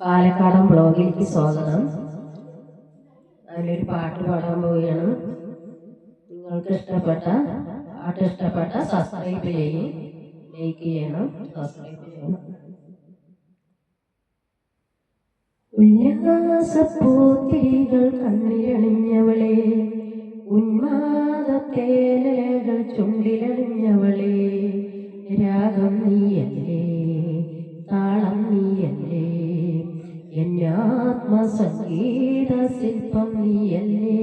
പാലക്കാടൻ ബ്ലോഗിലേക്ക് സ്വാഗതം. അതിലൊരു പാട്ട് പാടാൻ പോവുകയാണ്. നിങ്ങൾക്ക് ഇഷ്ടപ്പെട്ട പാട്ട് ഇഷ്ടപ്പെട്ട സബ്സ്ക്രൈബ് ചെയ്യും ലൈക്ക് ചെയ്യണം സബ്സ്ക്രൈബ് ചെയ്യണം. ഉല്ലാസപ്പൂത്തിരികൾ എന്നാത്മസംഗീത ശില്പം നീയല്ലേ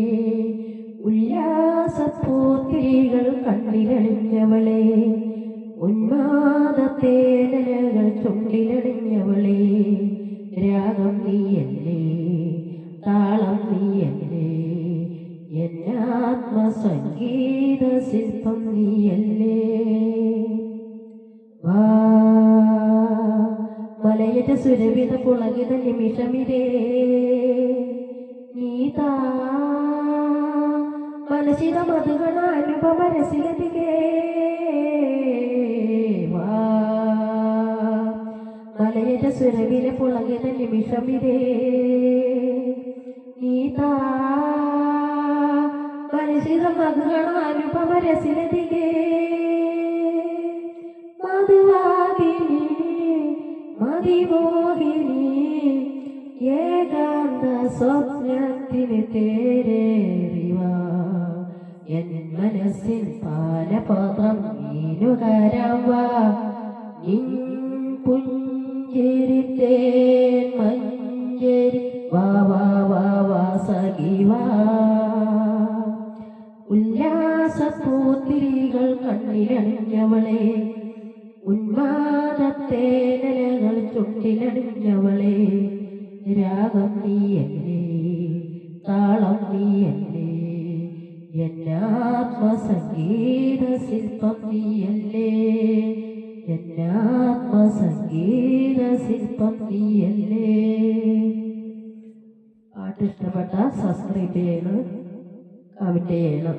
ഉല്ലാസപ്പൂത്തിരികൾ കണ്ണിലണിഞ്ഞവളെ. ഉന്മാദത്തേനലകൾ മലയറ്റ സുരവിത പുളകിത നിമിഷമിരേ നീതാ മനസ്സിത മധുഗണ അനുപമ രസിലതികേ. മലയത സുരവിലെ പുളകിത നിമിഷമിരേ നീതാ മനസ്സിത മധുഗണ അനുപമ രസിലതികേ. മധുവാദിനി മതിമോഹിനി ഏകാന്ത സ്വപ്നത്തിന് തേരേറിവ. എൻ മനസ്സിൽ പാലപാത്രം മീനുകരവ. നിൻ പുഞ്ചിരിത്തേൻ മഞ്ചേരി വാ വാ വാ വാ സഖിവാ ഉല്ലാസപ്പൂത്തിരികൾ കണ്ണിലണിഞ്ഞവളെ ഉന്മാദത്തേനലകൾ ചുണ്ടിലണിഞ്ഞവളെ രാഗം നീയല്ലേ താളം നീയല്ലേ എന്നാത്മസംഗീത ശില്പം നീയല്ലേ എന്നാത്മസംഗീത ശില്പം നീയല്ലേ പാട്ട് ഇഷ്ടപ്പെട്ട സബ്സ്ക്രൈബ് ചെയ്യണം കമന്റ് ചെയ്യണം.